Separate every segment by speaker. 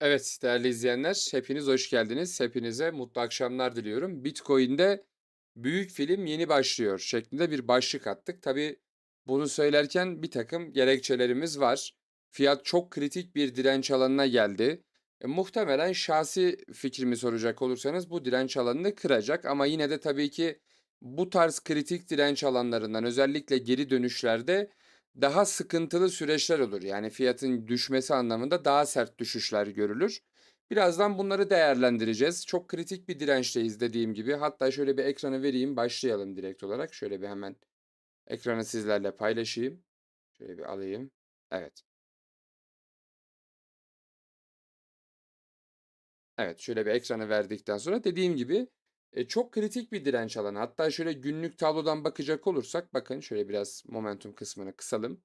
Speaker 1: Evet, değerli izleyenler, hepiniz hoş geldiniz. Hepinize mutlu akşamlar diliyorum. Bitcoin'de büyük film yeni başlıyor şeklinde bir başlık attık. Tabii bunu söylerken bir takım gerekçelerimiz var. Fiyat çok kritik bir direnç alanına geldi. E, muhtemelen şahsi fikrimi soracak olursanız bu direnç alanını kıracak ama yine de tabii ki bu tarz kritik direnç alanlarından özellikle geri dönüşlerde daha sıkıntılı süreçler olur. Yani fiyatın düşmesi anlamında daha sert düşüşler görülür. Birazdan bunları değerlendireceğiz. Çok kritik bir dirençteyiz dediğim gibi. Hatta şöyle bir ekranı vereyim, başlayalım direkt olarak. Şöyle bir hemen ekranı sizlerle paylaşayım. Şöyle bir alayım. Evet. Evet, şöyle bir ekranı verdikten sonra dediğim gibi e, çok kritik bir direnç alanı. Hatta şöyle günlük tablodan bakacak olursak bakın şöyle biraz momentum kısmını kısalım.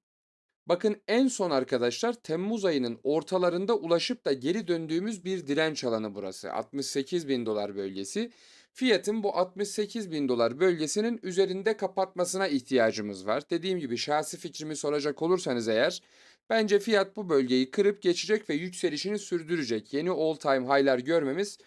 Speaker 1: Bakın en son arkadaşlar Temmuz ayının ortalarında ulaşıp da geri döndüğümüz bir direnç alanı burası. 68 bin dolar bölgesi. Fiyatın bu 68 bin dolar bölgesinin üzerinde kapatmasına ihtiyacımız var. Dediğim gibi şahsi fikrimi soracak olursanız eğer bence fiyat bu bölgeyi kırıp geçecek ve yükselişini sürdürecek. Yeni all time high'lar görmemiz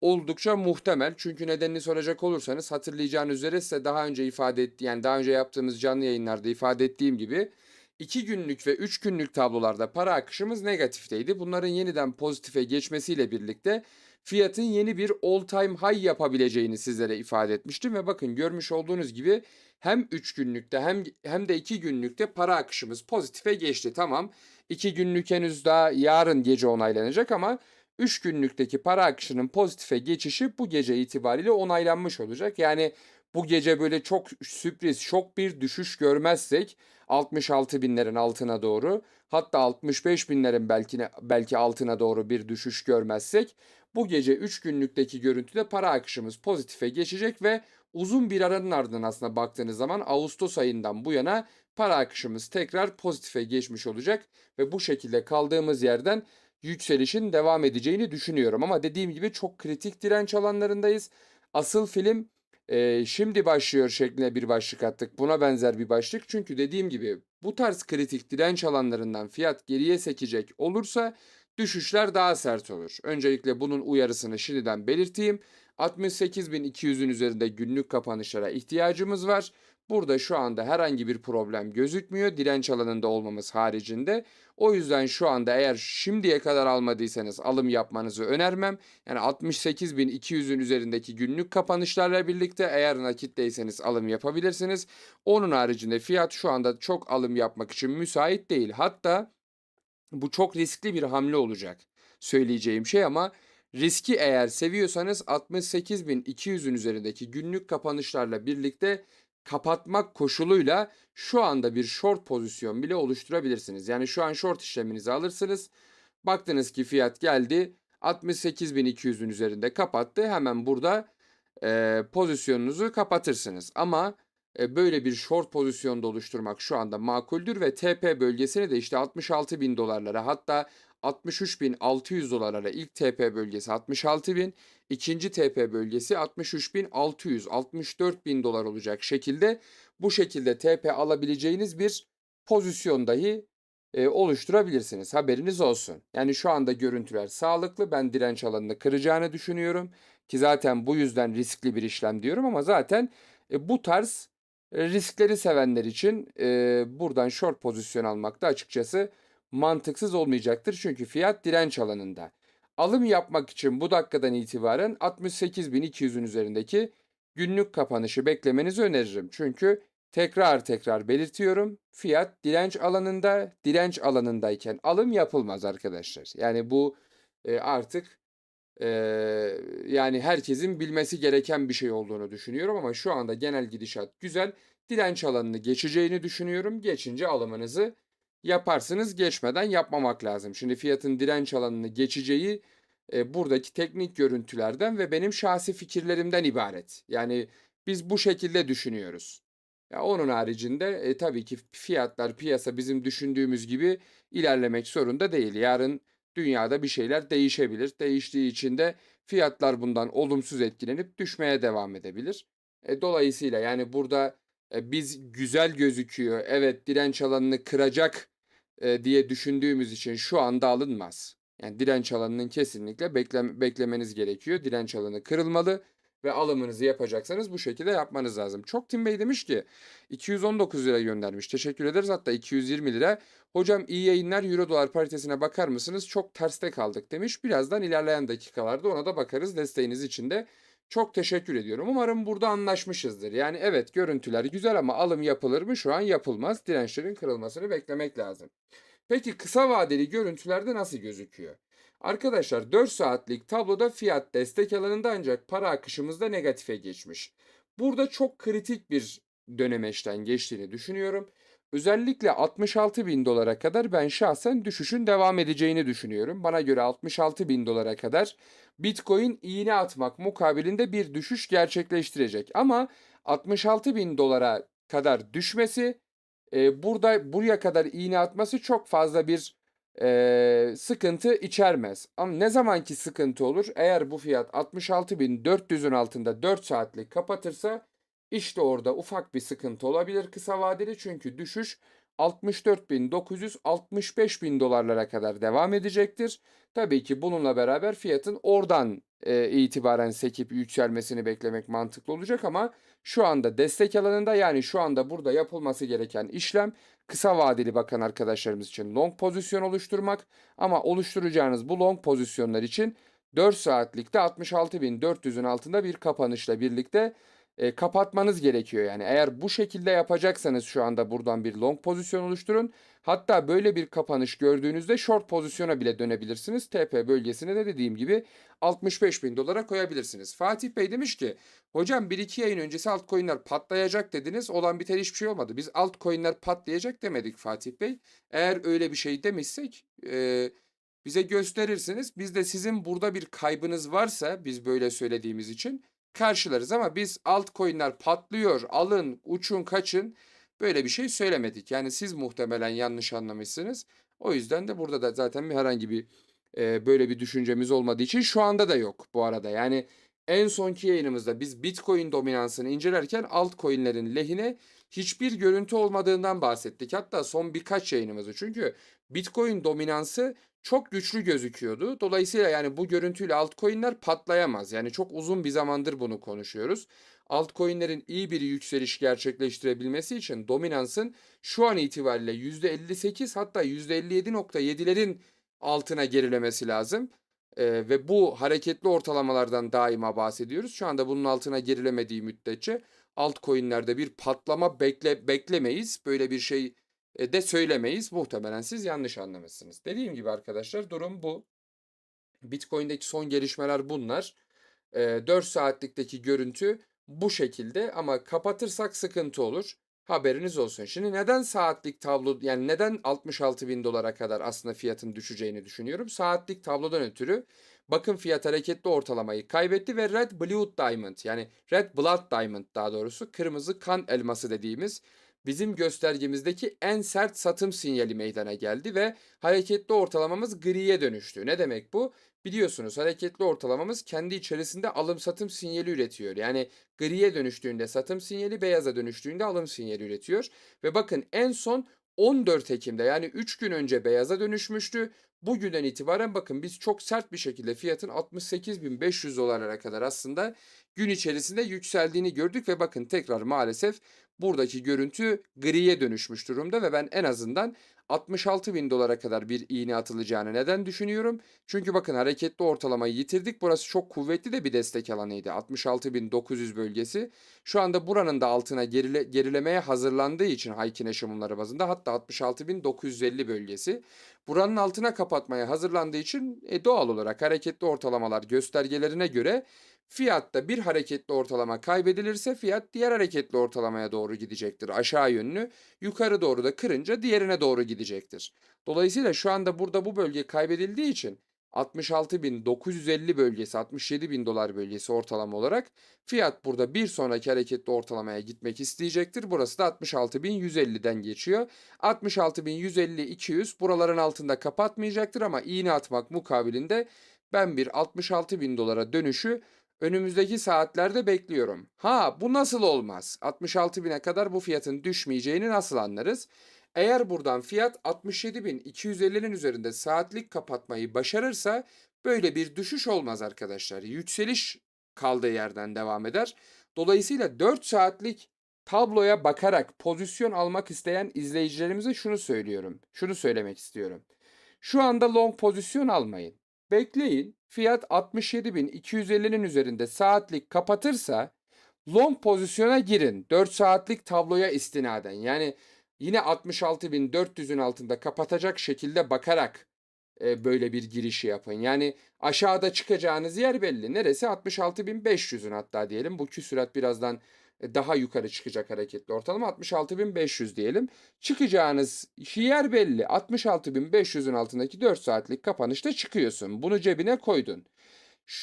Speaker 1: oldukça muhtemel. Çünkü nedenini soracak olursanız hatırlayacağınız üzere size daha önce ifade etti yani daha önce yaptığımız canlı yayınlarda ifade ettiğim gibi 2 günlük ve 3 günlük tablolarda para akışımız negatifteydi. Bunların yeniden pozitife geçmesiyle birlikte fiyatın yeni bir all time high yapabileceğini sizlere ifade etmiştim ve bakın görmüş olduğunuz gibi hem 3 günlükte hem hem de 2 günlükte para akışımız pozitife geçti. Tamam. 2 günlük henüz daha yarın gece onaylanacak ama 3 günlükteki para akışının pozitife geçişi bu gece itibariyle onaylanmış olacak. Yani bu gece böyle çok sürpriz, şok bir düşüş görmezsek 66 binlerin altına doğru hatta 65 binlerin belki belki altına doğru bir düşüş görmezsek bu gece 3 günlükteki görüntüde para akışımız pozitife geçecek ve uzun bir aranın ardından aslında baktığınız zaman Ağustos ayından bu yana para akışımız tekrar pozitife geçmiş olacak ve bu şekilde kaldığımız yerden yükselişin devam edeceğini düşünüyorum. Ama dediğim gibi çok kritik direnç alanlarındayız. Asıl film e, şimdi başlıyor şeklinde bir başlık attık. Buna benzer bir başlık. Çünkü dediğim gibi bu tarz kritik direnç alanlarından fiyat geriye sekecek olursa düşüşler daha sert olur. Öncelikle bunun uyarısını şimdiden belirteyim. 68.200'ün üzerinde günlük kapanışlara ihtiyacımız var. Burada şu anda herhangi bir problem gözükmüyor direnç alanında olmamız haricinde. O yüzden şu anda eğer şimdiye kadar almadıysanız alım yapmanızı önermem. Yani 68.200'ün üzerindeki günlük kapanışlarla birlikte eğer nakitteyseniz alım yapabilirsiniz. Onun haricinde fiyat şu anda çok alım yapmak için müsait değil. Hatta bu çok riskli bir hamle olacak söyleyeceğim şey ama riski eğer seviyorsanız 68.200'ün üzerindeki günlük kapanışlarla birlikte kapatmak koşuluyla şu anda bir short pozisyon bile oluşturabilirsiniz. Yani şu an short işleminizi alırsınız. Baktınız ki fiyat geldi 68.200'ün üzerinde kapattı. Hemen burada e, pozisyonunuzu kapatırsınız. Ama e, böyle bir short pozisyonda oluşturmak şu anda makuldür ve TP bölgesini de işte 66.000 dolarlara hatta 63.600 dolarlara ilk TP bölgesi 66.000, ikinci TP bölgesi 63.600, 64.000 dolar olacak şekilde bu şekilde TP alabileceğiniz bir pozisyon dahi e, oluşturabilirsiniz. Haberiniz olsun. Yani şu anda görüntüler sağlıklı. Ben direnç alanını kıracağını düşünüyorum. Ki zaten bu yüzden riskli bir işlem diyorum ama zaten e, bu tarz e, riskleri sevenler için e, buradan short pozisyon almak da açıkçası mantıksız olmayacaktır. Çünkü fiyat direnç alanında. Alım yapmak için bu dakikadan itibaren 68.200'ün üzerindeki günlük kapanışı beklemenizi öneririm. Çünkü tekrar tekrar belirtiyorum. Fiyat direnç alanında, direnç alanındayken alım yapılmaz arkadaşlar. Yani bu e, artık e, yani herkesin bilmesi gereken bir şey olduğunu düşünüyorum ama şu anda genel gidişat güzel. Direnç alanını geçeceğini düşünüyorum. Geçince alımınızı yaparsınız geçmeden yapmamak lazım. Şimdi fiyatın direnç alanını geçeceği e, buradaki teknik görüntülerden ve benim şahsi fikirlerimden ibaret. Yani biz bu şekilde düşünüyoruz. Ya onun haricinde e, tabii ki fiyatlar, piyasa bizim düşündüğümüz gibi ilerlemek zorunda değil. Yarın dünyada bir şeyler değişebilir. Değiştiği için de fiyatlar bundan olumsuz etkilenip düşmeye devam edebilir. E, dolayısıyla yani burada e, biz güzel gözüküyor, evet direnç alanını kıracak e, diye düşündüğümüz için şu anda alınmaz. Yani direnç alanının kesinlikle beklem beklemeniz gerekiyor. Direnç alanı kırılmalı ve alımınızı yapacaksanız bu şekilde yapmanız lazım. Çok Tim Bey demiş ki 219 lira göndermiş. Teşekkür ederiz. Hatta 220 lira. Hocam iyi yayınlar Euro dolar paritesine bakar mısınız? Çok terste kaldık demiş. Birazdan ilerleyen dakikalarda ona da bakarız. Desteğiniz için de çok teşekkür ediyorum. Umarım burada anlaşmışızdır. Yani evet görüntüler güzel ama alım yapılır mı? Şu an yapılmaz. Dirençlerin kırılmasını beklemek lazım. Peki kısa vadeli görüntülerde nasıl gözüküyor? Arkadaşlar 4 saatlik tabloda fiyat destek alanında ancak para akışımızda negatife geçmiş. Burada çok kritik bir dönemeçten geçtiğini düşünüyorum. Özellikle 66 bin dolara kadar ben şahsen düşüşün devam edeceğini düşünüyorum. Bana göre 66 bin dolara kadar Bitcoin iğne atmak mukabilinde bir düşüş gerçekleştirecek. Ama 66 bin dolara kadar düşmesi e, burada buraya kadar iğne atması çok fazla bir e, sıkıntı içermez. Ama ne zamanki sıkıntı olur? Eğer bu fiyat 66.400'ün altında 4 saatlik kapatırsa işte orada ufak bir sıkıntı olabilir kısa vadeli. Çünkü düşüş 64.900-65.000 dolarlara kadar devam edecektir. Tabii ki bununla beraber fiyatın oradan e, itibaren sekip yükselmesini beklemek mantıklı olacak ama şu anda destek alanında yani şu anda burada yapılması gereken işlem kısa vadeli bakan arkadaşlarımız için long pozisyon oluşturmak ama oluşturacağınız bu long pozisyonlar için 4 saatlikte 66.400'ün altında bir kapanışla birlikte e, kapatmanız gerekiyor. Yani eğer bu şekilde yapacaksanız şu anda buradan bir long pozisyon oluşturun. Hatta böyle bir kapanış gördüğünüzde short pozisyona bile dönebilirsiniz. TP bölgesine de dediğim gibi 65 bin dolara koyabilirsiniz. Fatih Bey demiş ki hocam 1-2 yayın öncesi altcoin'ler patlayacak dediniz. Olan biten hiçbir şey olmadı. Biz altcoin'ler patlayacak demedik Fatih Bey. Eğer öyle bir şey demişsek e, bize gösterirsiniz. Biz de sizin burada bir kaybınız varsa biz böyle söylediğimiz için karşılarız ama biz altcoin'ler patlıyor, alın, uçun, kaçın böyle bir şey söylemedik. Yani siz muhtemelen yanlış anlamışsınız. O yüzden de burada da zaten bir herhangi bir e, böyle bir düşüncemiz olmadığı için şu anda da yok bu arada. Yani en sonki yayınımızda biz Bitcoin dominansını incelerken altcoin'lerin lehine hiçbir görüntü olmadığından bahsettik. Hatta son birkaç yayınımızı. Çünkü Bitcoin dominansı çok güçlü gözüküyordu. Dolayısıyla yani bu görüntüyle altcoin'ler patlayamaz. Yani çok uzun bir zamandır bunu konuşuyoruz. Altcoin'lerin iyi bir yükseliş gerçekleştirebilmesi için dominansın şu an itibariyle %58 hatta %57.7'lerin altına gerilemesi lazım. Ee, ve bu hareketli ortalamalardan daima bahsediyoruz. Şu anda bunun altına gerilemediği müddetçe altcoin'lerde bir patlama bekle beklemeyiz. Böyle bir şey e, de söylemeyiz. Muhtemelen siz yanlış anlamışsınız. Dediğim gibi arkadaşlar durum bu. Bitcoin'deki son gelişmeler bunlar. E, 4 saatlikteki görüntü bu şekilde ama kapatırsak sıkıntı olur. Haberiniz olsun. Şimdi neden saatlik tablo yani neden 66 bin dolara kadar aslında fiyatın düşeceğini düşünüyorum. Saatlik tablodan ötürü bakın fiyat hareketli ortalamayı kaybetti ve Red Blood Diamond yani Red Blood Diamond daha doğrusu kırmızı kan elması dediğimiz bizim göstergemizdeki en sert satım sinyali meydana geldi ve hareketli ortalamamız griye dönüştü. Ne demek bu? Biliyorsunuz hareketli ortalamamız kendi içerisinde alım satım sinyali üretiyor. Yani griye dönüştüğünde satım sinyali, beyaza dönüştüğünde alım sinyali üretiyor. Ve bakın en son 14 Ekim'de yani 3 gün önce beyaza dönüşmüştü. Bugünden itibaren bakın biz çok sert bir şekilde fiyatın 68.500 dolarlara kadar aslında gün içerisinde yükseldiğini gördük ve bakın tekrar maalesef buradaki görüntü griye dönüşmüş durumda ve ben en azından 66 bin dolara kadar bir iğne atılacağını neden düşünüyorum? Çünkü bakın hareketli ortalamayı yitirdik. Burası çok kuvvetli de bir destek alanıydı. 66.900 bölgesi. Şu anda buranın da altına gerile, gerilemeye hazırlandığı için Haykin eşimunları bazında hatta 66.950 bölgesi. Buranın altına kapatmaya hazırlandığı için e, doğal olarak hareketli ortalamalar göstergelerine göre Fiyatta bir hareketli ortalama kaybedilirse fiyat diğer hareketli ortalamaya doğru gidecektir. Aşağı yönlü, yukarı doğru da kırınca diğerine doğru gidecektir. Dolayısıyla şu anda burada bu bölge kaybedildiği için 66.950 bölgesi, 67.000 dolar bölgesi ortalama olarak fiyat burada bir sonraki hareketli ortalamaya gitmek isteyecektir. Burası da 66.150'den geçiyor. 66.150-200 buraların altında kapatmayacaktır ama iğne atmak mukabilinde ben bir 66.000 dolara dönüşü önümüzdeki saatlerde bekliyorum. Ha bu nasıl olmaz? 66 bine kadar bu fiyatın düşmeyeceğini nasıl anlarız? Eğer buradan fiyat 67.250'nin üzerinde saatlik kapatmayı başarırsa böyle bir düşüş olmaz arkadaşlar. Yükseliş kaldığı yerden devam eder. Dolayısıyla 4 saatlik tabloya bakarak pozisyon almak isteyen izleyicilerimize şunu söylüyorum. Şunu söylemek istiyorum. Şu anda long pozisyon almayın. Bekleyin. Fiyat 67.250'nin üzerinde saatlik kapatırsa long pozisyona girin. 4 saatlik tabloya istinaden. Yani yine 66.400'ün altında kapatacak şekilde bakarak e, böyle bir girişi yapın. Yani aşağıda çıkacağınız yer belli. Neresi? 66.500'ün hatta diyelim. Bu küsurat birazdan daha yukarı çıkacak hareketli ortalama 66.500 diyelim. Çıkacağınız yer belli. 66.500'ün altındaki 4 saatlik kapanışta çıkıyorsun. Bunu cebine koydun.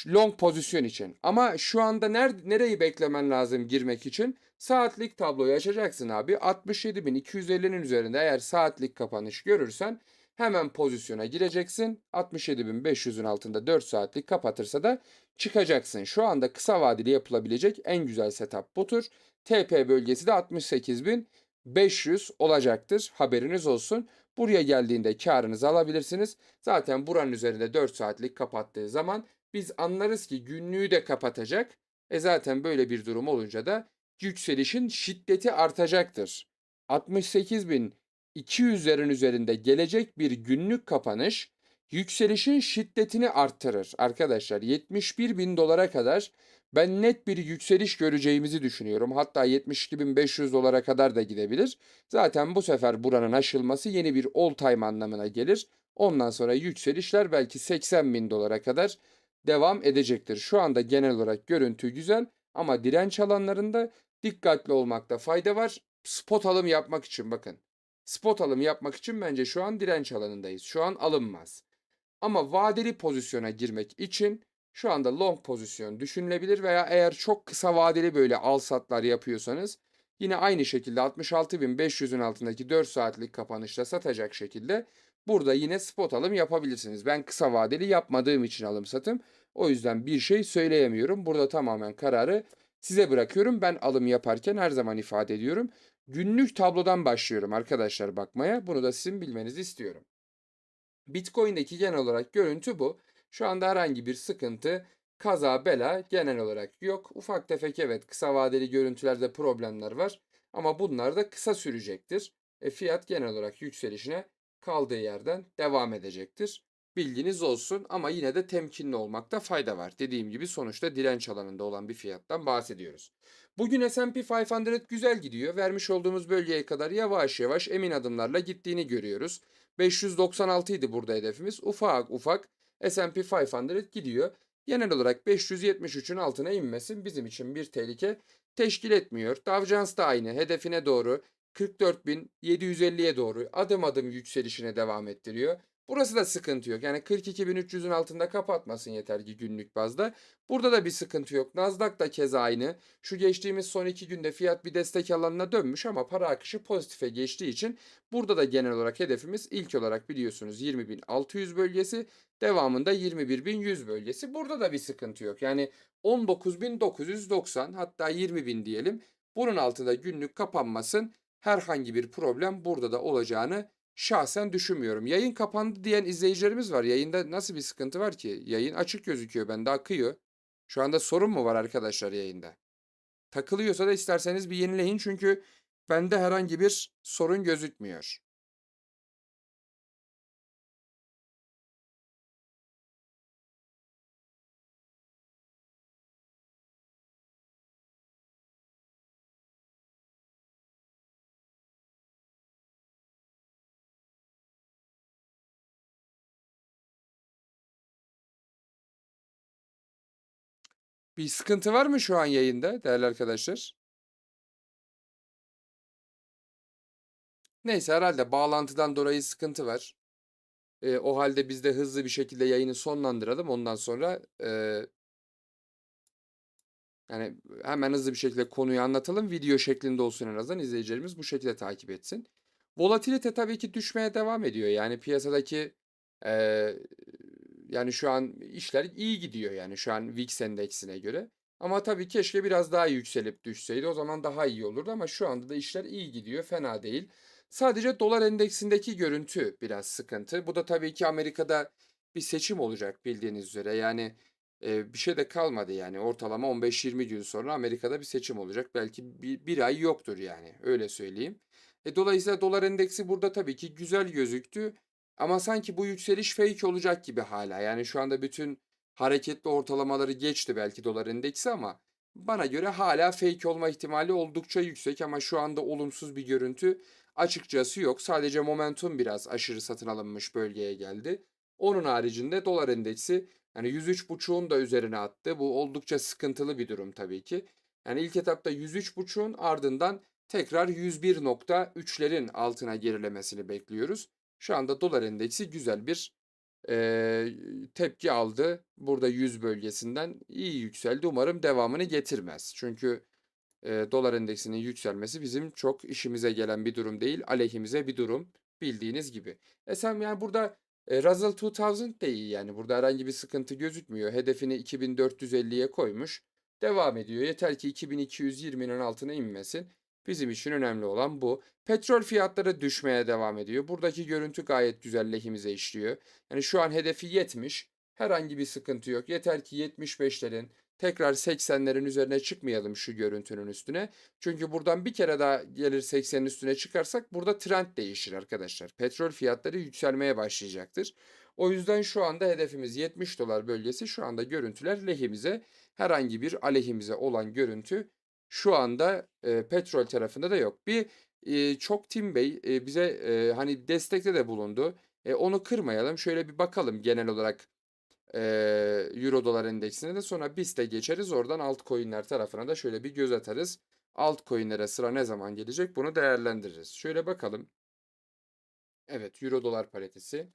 Speaker 1: Long pozisyon için. Ama şu anda ner nereyi beklemen lazım girmek için? Saatlik tabloyu açacaksın abi. 67.250'nin üzerinde eğer saatlik kapanış görürsen hemen pozisyona gireceksin. 67.500'ün altında 4 saatlik kapatırsa da çıkacaksın. Şu anda kısa vadeli yapılabilecek en güzel setup budur. TP bölgesi de 68.500 olacaktır. Haberiniz olsun. Buraya geldiğinde karınızı alabilirsiniz. Zaten buranın üzerinde 4 saatlik kapattığı zaman biz anlarız ki günlüğü de kapatacak. E zaten böyle bir durum olunca da yükselişin şiddeti artacaktır. 68.200'lerin üzerinde gelecek bir günlük kapanış yükselişin şiddetini arttırır. Arkadaşlar 71 bin dolara kadar ben net bir yükseliş göreceğimizi düşünüyorum. Hatta 72.500 dolara kadar da gidebilir. Zaten bu sefer buranın aşılması yeni bir all time anlamına gelir. Ondan sonra yükselişler belki 80 bin dolara kadar devam edecektir. Şu anda genel olarak görüntü güzel ama direnç alanlarında dikkatli olmakta fayda var. Spot alım yapmak için bakın. Spot alım yapmak için bence şu an direnç alanındayız. Şu an alınmaz. Ama vadeli pozisyona girmek için şu anda long pozisyon düşünülebilir veya eğer çok kısa vadeli böyle al satlar yapıyorsanız yine aynı şekilde 66.500'ün altındaki 4 saatlik kapanışla satacak şekilde burada yine spot alım yapabilirsiniz. Ben kısa vadeli yapmadığım için alım satım. O yüzden bir şey söyleyemiyorum. Burada tamamen kararı size bırakıyorum. Ben alım yaparken her zaman ifade ediyorum. Günlük tablodan başlıyorum arkadaşlar bakmaya. Bunu da sizin bilmenizi istiyorum. Bitcoin'deki genel olarak görüntü bu. Şu anda herhangi bir sıkıntı, kaza, bela genel olarak yok. Ufak tefek evet kısa vadeli görüntülerde problemler var. Ama bunlar da kısa sürecektir. E, fiyat genel olarak yükselişine kaldığı yerden devam edecektir. Bilginiz olsun ama yine de temkinli olmakta fayda var. Dediğim gibi sonuçta direnç alanında olan bir fiyattan bahsediyoruz. Bugün S&P 500 güzel gidiyor. Vermiş olduğumuz bölgeye kadar yavaş yavaş emin adımlarla gittiğini görüyoruz. 596 idi burada hedefimiz. Ufak ufak S&P 500 gidiyor. Genel olarak 573'ün altına inmesin bizim için bir tehlike teşkil etmiyor. Dow Jones da aynı hedefine doğru 44.750'ye doğru adım adım yükselişine devam ettiriyor. Burası da sıkıntı yok. Yani 42.300'ün altında kapatmasın yeter ki günlük bazda. Burada da bir sıkıntı yok. Nasdaq da keza aynı. Şu geçtiğimiz son iki günde fiyat bir destek alanına dönmüş ama para akışı pozitife geçtiği için burada da genel olarak hedefimiz ilk olarak biliyorsunuz 20.600 bölgesi. Devamında 21.100 bölgesi. Burada da bir sıkıntı yok. Yani 19.990 hatta 20.000 diyelim. Bunun altında günlük kapanmasın. Herhangi bir problem burada da olacağını şahsen düşünmüyorum. Yayın kapandı diyen izleyicilerimiz var. Yayında nasıl bir sıkıntı var ki? Yayın açık gözüküyor bende akıyor. Şu anda sorun mu var arkadaşlar yayında? Takılıyorsa da isterseniz bir yenileyin çünkü bende herhangi bir sorun gözükmüyor. Bir sıkıntı var mı şu an yayında değerli arkadaşlar? Neyse herhalde bağlantıdan dolayı sıkıntı var. Ee, o halde biz de hızlı bir şekilde yayını sonlandıralım. Ondan sonra e, yani hemen hızlı bir şekilde konuyu anlatalım. Video şeklinde olsun en azından izleyicilerimiz bu şekilde takip etsin. Volatilite tabii ki düşmeye devam ediyor. Yani piyasadaki e, yani şu an işler iyi gidiyor yani şu an VIX endeksine göre. Ama tabii keşke biraz daha yükselip düşseydi. O zaman daha iyi olurdu ama şu anda da işler iyi gidiyor. Fena değil. Sadece dolar endeksindeki görüntü biraz sıkıntı. Bu da tabii ki Amerika'da bir seçim olacak bildiğiniz üzere. Yani e, bir şey de kalmadı yani. Ortalama 15-20 gün sonra Amerika'da bir seçim olacak. Belki bir, bir ay yoktur yani. Öyle söyleyeyim. E, dolayısıyla dolar endeksi burada tabii ki güzel gözüktü. Ama sanki bu yükseliş fake olacak gibi hala. Yani şu anda bütün hareketli ortalamaları geçti belki dolar endeksi ama bana göre hala fake olma ihtimali oldukça yüksek ama şu anda olumsuz bir görüntü açıkçası yok. Sadece momentum biraz aşırı satın alınmış bölgeye geldi. Onun haricinde dolar endeksi yani 103.5'un da üzerine attı. Bu oldukça sıkıntılı bir durum tabii ki. Yani ilk etapta 103.5'un ardından tekrar 101.3'lerin altına gerilemesini bekliyoruz. Şu anda dolar endeksi güzel bir e, tepki aldı. Burada 100 bölgesinden iyi yükseldi. Umarım devamını getirmez. Çünkü e, dolar endeksinin yükselmesi bizim çok işimize gelen bir durum değil. Aleyhimize bir durum bildiğiniz gibi. E sen yani burada e, Russell 2000 de iyi yani. Burada herhangi bir sıkıntı gözükmüyor. Hedefini 2450'ye koymuş. Devam ediyor. Yeter ki 2220'nin altına inmesin. Bizim için önemli olan bu. Petrol fiyatları düşmeye devam ediyor. Buradaki görüntü gayet güzel lehimize işliyor. Yani şu an hedefi 70. Herhangi bir sıkıntı yok. Yeter ki 75'lerin tekrar 80'lerin üzerine çıkmayalım şu görüntünün üstüne. Çünkü buradan bir kere daha gelir 80'in üstüne çıkarsak burada trend değişir arkadaşlar. Petrol fiyatları yükselmeye başlayacaktır. O yüzden şu anda hedefimiz 70 dolar bölgesi. Şu anda görüntüler lehimize. Herhangi bir aleyhimize olan görüntü şu anda e, petrol tarafında da yok. Bir e, çok Tim Bey e, bize e, hani destekte de bulundu. E, onu kırmayalım. Şöyle bir bakalım genel olarak e, Euro dolar endeksine de sonra biz de geçeriz. Oradan altcoin'ler tarafına da şöyle bir göz atarız. Altcoin'lere sıra ne zaman gelecek bunu değerlendiririz. Şöyle bakalım. Evet Euro dolar paritesi.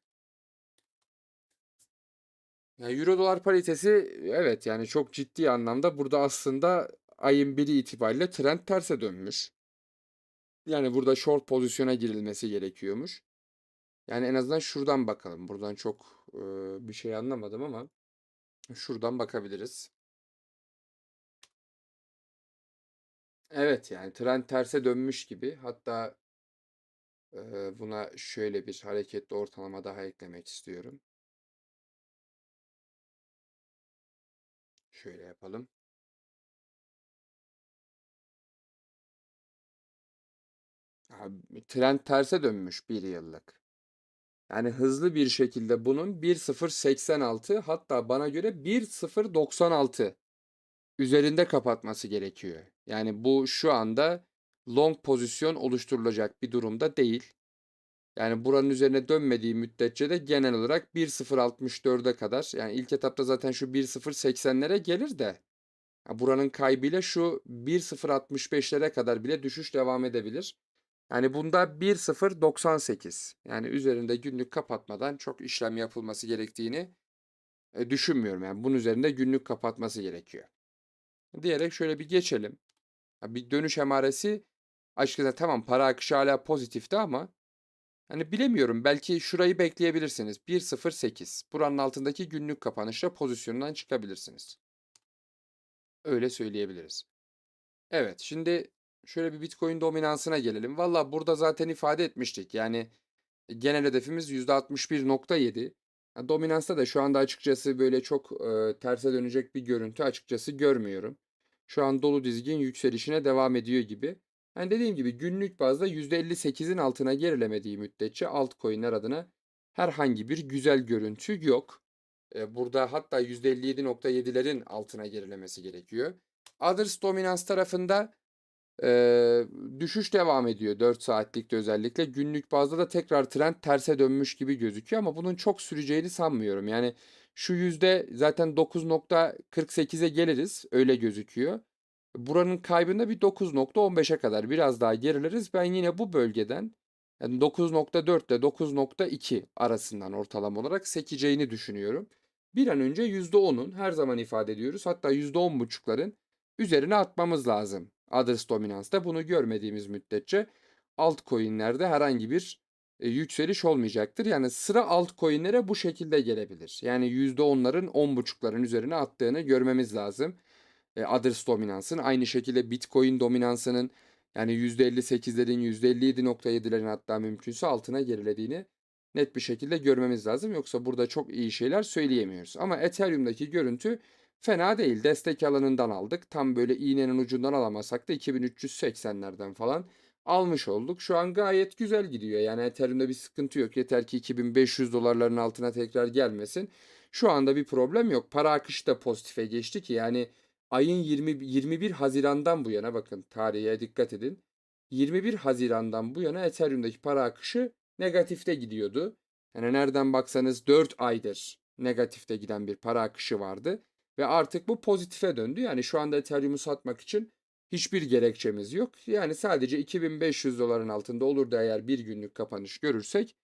Speaker 1: Yani Euro dolar paritesi evet yani çok ciddi anlamda burada aslında ayın biri itibariyle trend terse dönmüş. Yani burada short pozisyona girilmesi gerekiyormuş. Yani en azından şuradan bakalım. Buradan çok e, bir şey anlamadım ama şuradan bakabiliriz. Evet yani trend terse dönmüş gibi. Hatta e, buna şöyle bir hareketli ortalama daha eklemek istiyorum. Şöyle yapalım. Trend terse dönmüş bir yıllık. Yani hızlı bir şekilde bunun 1.086 hatta bana göre 1.096 üzerinde kapatması gerekiyor. Yani bu şu anda long pozisyon oluşturulacak bir durumda değil. Yani buranın üzerine dönmediği müddetçe de genel olarak 1.064'e kadar yani ilk etapta zaten şu 1.080'lere gelir de buranın kaybıyla şu 1.065'lere kadar bile düşüş devam edebilir. Yani bunda 1.098 yani üzerinde günlük kapatmadan çok işlem yapılması gerektiğini e, düşünmüyorum. Yani bunun üzerinde günlük kapatması gerekiyor. Diyerek şöyle bir geçelim. Bir dönüş emaresi açıkçası tamam para akışı hala pozitifti ama hani bilemiyorum belki şurayı bekleyebilirsiniz. 1.08 buranın altındaki günlük kapanışla pozisyonundan çıkabilirsiniz. Öyle söyleyebiliriz. Evet şimdi şöyle bir Bitcoin dominansına gelelim. Valla burada zaten ifade etmiştik. Yani e, genel hedefimiz %61.7. Yani dominansta da şu anda açıkçası böyle çok e, terse dönecek bir görüntü açıkçası görmüyorum. Şu an dolu dizgin yükselişine devam ediyor gibi. Yani dediğim gibi günlük bazda %58'in altına gerilemediği müddetçe altcoin'ler adına herhangi bir güzel görüntü yok. E, burada hatta %57.7'lerin altına gerilemesi gerekiyor. Others dominans tarafında ee, düşüş devam ediyor 4 saatlikte özellikle. Günlük bazda da tekrar trend terse dönmüş gibi gözüküyor ama bunun çok süreceğini sanmıyorum. Yani şu yüzde zaten 9.48'e geliriz öyle gözüküyor. Buranın kaybında bir 9.15'e kadar biraz daha gerileriz. Ben yine bu bölgeden yani 9.4 ile 9.2 arasından ortalama olarak sekeceğini düşünüyorum. Bir an önce %10'un her zaman ifade ediyoruz. Hatta %10.5'ların üzerine atmamız lazım. Others dominansta bunu görmediğimiz müddetçe altcoin'lerde herhangi bir e, yükseliş olmayacaktır. Yani sıra altcoin'lere bu şekilde gelebilir. Yani %10'ların 10.5'ların üzerine attığını görmemiz lazım. E, Others dominansın aynı şekilde Bitcoin dominansının Yani %58'lerin, %57.7'lerin hatta mümkünse altına gerilediğini net bir şekilde görmemiz lazım. Yoksa burada çok iyi şeyler söyleyemiyoruz. Ama Ethereum'daki görüntü fena değil. Destek alanından aldık. Tam böyle iğnenin ucundan alamasak da 2380'lerden falan almış olduk. Şu an gayet güzel gidiyor. Yani Ethereum'da bir sıkıntı yok. Yeter ki 2500 dolarların altına tekrar gelmesin. Şu anda bir problem yok. Para akışı da pozitife geçti ki yani ayın 20, 21 Haziran'dan bu yana bakın tarihe dikkat edin. 21 Haziran'dan bu yana Ethereum'daki para akışı negatifte gidiyordu. Yani nereden baksanız 4 aydır negatifte giden bir para akışı vardı. Ve artık bu pozitife döndü. Yani şu anda Ethereum'u satmak için hiçbir gerekçemiz yok. Yani sadece 2500 doların altında olur da eğer bir günlük kapanış görürsek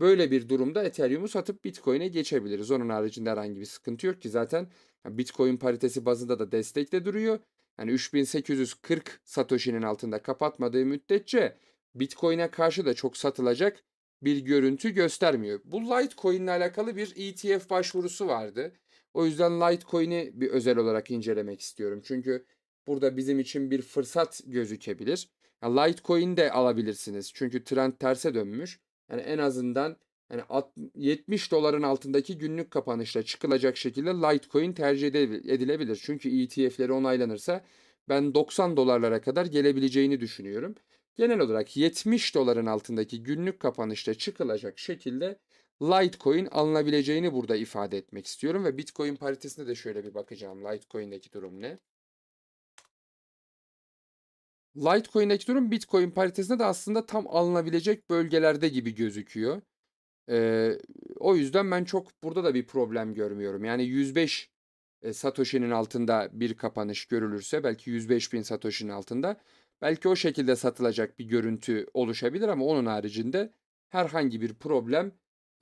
Speaker 1: böyle bir durumda Ethereum'u satıp Bitcoin'e geçebiliriz. Onun haricinde herhangi bir sıkıntı yok ki zaten Bitcoin paritesi bazında da destekte duruyor. Yani 3840 Satoshi'nin altında kapatmadığı müddetçe Bitcoin'e karşı da çok satılacak bir görüntü göstermiyor. Bu Litecoin ile alakalı bir ETF başvurusu vardı. O yüzden Litecoin'i bir özel olarak incelemek istiyorum. Çünkü burada bizim için bir fırsat gözükebilir. Yani Litecoin de alabilirsiniz. Çünkü trend terse dönmüş. Yani en azından yani 70 doların altındaki günlük kapanışla çıkılacak şekilde Litecoin tercih edilebilir. Çünkü ETF'leri onaylanırsa ben 90 dolarlara kadar gelebileceğini düşünüyorum. Genel olarak 70 doların altındaki günlük kapanışta çıkılacak şekilde Litecoin alınabileceğini burada ifade etmek istiyorum ve Bitcoin paritesine de şöyle bir bakacağım. Litecoin'deki durum ne? Litecoin'deki durum Bitcoin paritesinde de aslında tam alınabilecek bölgelerde gibi gözüküyor. Ee, o yüzden ben çok burada da bir problem görmüyorum. Yani 105 e, Satoshi'nin altında bir kapanış görülürse belki 105 bin Satoshi'nin altında belki o şekilde satılacak bir görüntü oluşabilir ama onun haricinde herhangi bir problem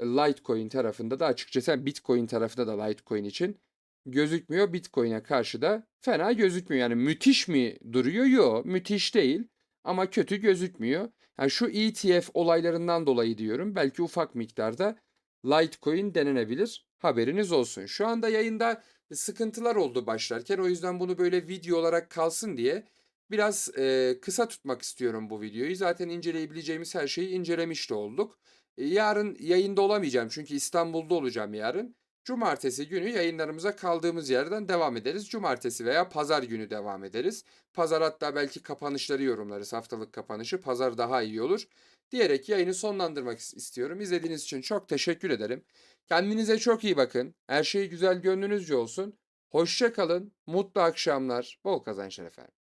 Speaker 1: Litecoin tarafında da açıkçası Bitcoin tarafında da Litecoin için gözükmüyor. Bitcoin'e karşı da fena gözükmüyor. Yani müthiş mi duruyor? Yok, müthiş değil ama kötü gözükmüyor. Yani şu ETF olaylarından dolayı diyorum. Belki ufak miktarda Litecoin denenebilir. Haberiniz olsun. Şu anda yayında sıkıntılar oldu başlarken. O yüzden bunu böyle video olarak kalsın diye biraz e, kısa tutmak istiyorum bu videoyu. Zaten inceleyebileceğimiz her şeyi incelemiş de olduk. Yarın yayında olamayacağım çünkü İstanbul'da olacağım yarın. Cumartesi günü yayınlarımıza kaldığımız yerden devam ederiz. Cumartesi veya pazar günü devam ederiz. Pazar hatta belki kapanışları yorumlarız. Haftalık kapanışı. Pazar daha iyi olur. Diyerek yayını sonlandırmak istiyorum. İzlediğiniz için çok teşekkür ederim. Kendinize çok iyi bakın. Her şey güzel gönlünüzce olsun. Hoşça kalın. Mutlu akşamlar. Bol kazançlar efendim.